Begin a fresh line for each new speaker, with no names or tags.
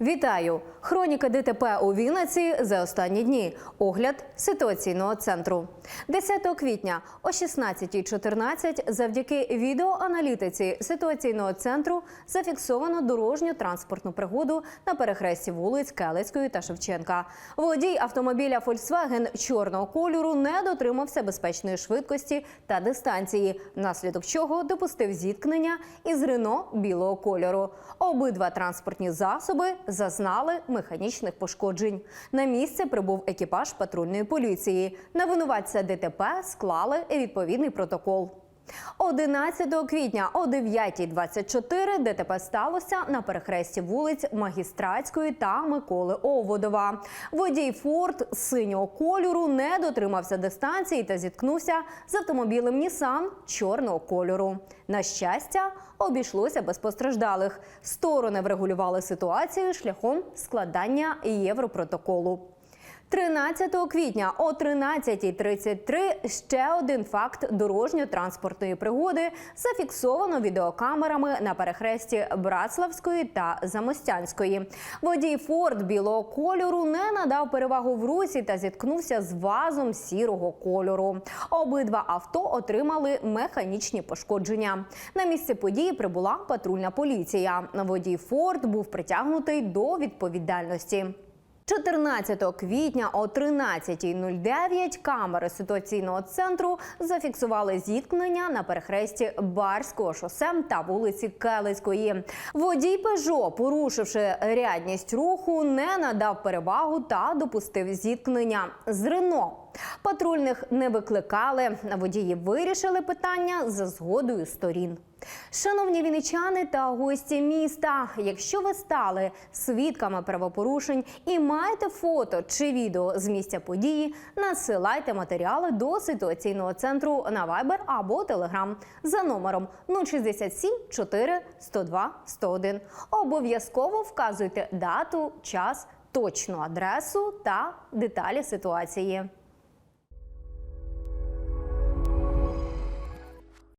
Вітаю! Хроніка ДТП у Вінниці за останні дні. Огляд ситуаційного центру. 10 квітня о 16.14 завдяки відеоаналітиці ситуаційного центру зафіксовано дорожню транспортну пригоду на перехресті вулиць Келицької та Шевченка. Водій автомобіля Volkswagen чорного кольору не дотримався безпечної швидкості та дистанції, внаслідок чого допустив зіткнення із Рено білого кольору. Обидва транспортні засоби зазнали механічних пошкоджень. На місце прибув екіпаж патрульної поліції. На винуватця ДТП склали відповідний протокол. 11 квітня о 9.24 ДТП сталося на перехресті вулиць Магістратської та Миколи Оводова. Водій Форд синього кольору не дотримався дистанції та зіткнувся з автомобілем Нісан чорного кольору. На щастя, обійшлося без постраждалих. Сторони врегулювали ситуацію шляхом складання європротоколу. 13 квітня о 13.33 ще один факт дорожньо-транспортної пригоди зафіксовано відеокамерами на перехресті Братславської та Замостянської. Водій Форд білого кольору не надав перевагу в русі та зіткнувся з вазом сірого кольору. Обидва авто отримали механічні пошкодження. На місце події прибула патрульна поліція. Водій Форд був притягнутий до відповідальності. 14 квітня о 13.09 камери ситуаційного центру зафіксували зіткнення на перехресті Барського шосе та вулиці Келицької. Водій Пежо, порушивши рядність руху, не надав перевагу та допустив зіткнення з Рено. Патрульних не викликали. Водії вирішили питання за згодою сторін. Шановні вінничани та гості міста, якщо ви стали свідками правопорушень і маєте фото чи відео з місця події, надсилайте матеріали до ситуаційного центру на Viber або Telegram за номером 067 4 102 101. Обов'язково вказуйте дату, час, точну адресу та деталі ситуації.